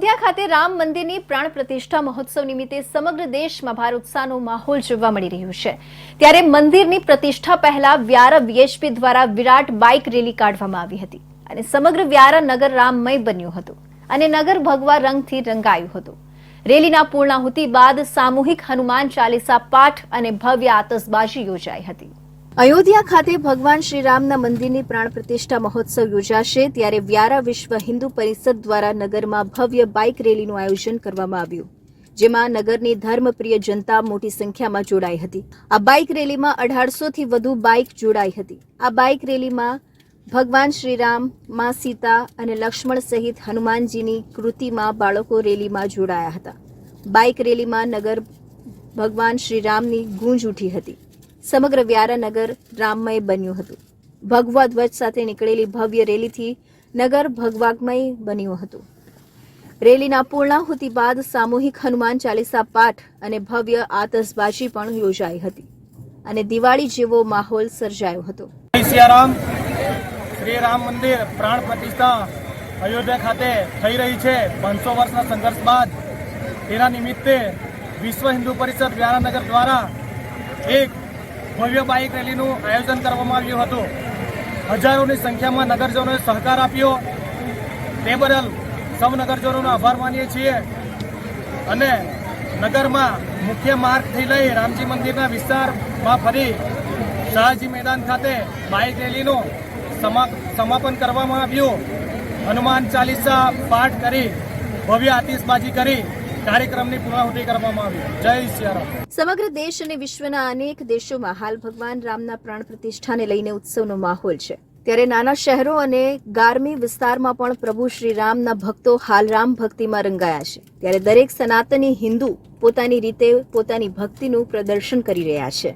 અયોધ્યા ખાતે રામ મંદિરની પ્રાણ પ્રતિષ્ઠા મહોત્સવ નિમિત્તે સમગ્ર દેશમાં ભારે ઉત્સાહનો માહોલ જોવા મળી રહ્યો છે. ત્યારે મંદિરની પ્રતિષ્ઠા પહેલા વ્યારા વીએચપી દ્વારા વિરાટ બાઇક રેલી કાઢવામાં આવી હતી અને સમગ્ર વ્યારા નગર રામમય બન્યું હતું અને નગર ભગવા રંગથી રંગાયું હતું. રેલીના પૂર્ણાહુતિ બાદ સામૂહિક હનુમાન ચાલીસા પાઠ અને ભવ્ય આતશબાજી યોજાઈ હતી. અયોધ્યા ખાતે ભગવાન શ્રીરામના મંદિરની પ્રાણ પ્રતિષ્ઠા મહોત્સવ યોજાશે ત્યારે વ્યારા વિશ્વ હિન્દુ પરિષદ દ્વારા નગરમાં ભવ્ય બાઇક રેલીનું આયોજન કરવામાં આવ્યું, જેમાં નગરની ધર્મપ્રિય જનતા મોટી સંખ્યામાં જોડાઈ હતી. આ બાઇક રેલીમાં અઢારસો થી વધુ બાઇક જોડાઈ હતી. આ બાઇક રેલીમાં ભગવાન શ્રીરામ, મા સીતા અને લક્ષ્મણ સહિત હનુમાનજીની કૃતિમાં બાળકો રેલીમાં જોડાયા હતા. બાઇક રેલીમાં નગર ભગવાન શ્રીરામની ગૂંજ ઉઠી હતી. સમગ્ર વ્યારાનગર રામમય બન્યું હતું. ભગવા ધ્વજ સાથે નીકળેલી ભવ્ય રેલીથી નગર ભગવાગમય બન્યું હતું. રેલીના પૂર્ણાહુતિ બાદ સામૂહિક હનુમાન ચાલીસા પાઠ અને ભવ્ય આતશબાજી પણ યોજાઈ હતી અને દિવાળી જેવો માહોલ સર્જાયો હતો. સિયારામ. શ્રી રામ મંદિર પ્રાણ પ્રતિષ્ઠા અયોધ્યા ખાતે થઈ રહી છે. પાંચસો વર્ષના સંઘર્ષ બાદ તેના નિમિત્તે વિશ્વ હિન્દુ પરિષદ વ્યારાનગર દ્વારા એક ભવ્ય બાઇક રેલીનું આયોજન કરવામાં આવ્યું હતું. હજારોની સંખ્યામાં નગરજનોએ સહકાર આપ્યો. તે બદલ સૌ નગરજનોનો આભાર માનીએ છીએ. અને નગરમાં મુખ્ય માર્ગથી લઈ રામજી મંદિરના વિસ્તારમાં ફરી શાહજી મેદાન ખાતે બાઇક રેલીનું સમા- સમાપન કરવામાં આવ્યું. હનુમાન ચાલીસા પાઠ કરી, ભવ્ય આતિશબાજી કરી. કાર્યક્રમની પૂર્ણાહુતિ કરવામાં આવી. જય સિયારામ. સમગ્ર દેશ અને વિશ્વના અનેક દેશોમાં હાલ ભગવાન રામના પ્રાણ પ્રતિષ્ઠાને લઈને ઉત્સવનો માહોલ છે. ત્યારે નાના શહેરો અને ગારમી વિસ્તારમાં પણ પ્રભુ શ્રી રામના ભક્તો હાલ રામ ભક્તિમાં રંગાયા છે. ત્યારે દરેક સનાતની હિન્દુ પોતાની રીતે પોતાની ભક્તિનું પ્રદર્શન કરી રહ્યા છે.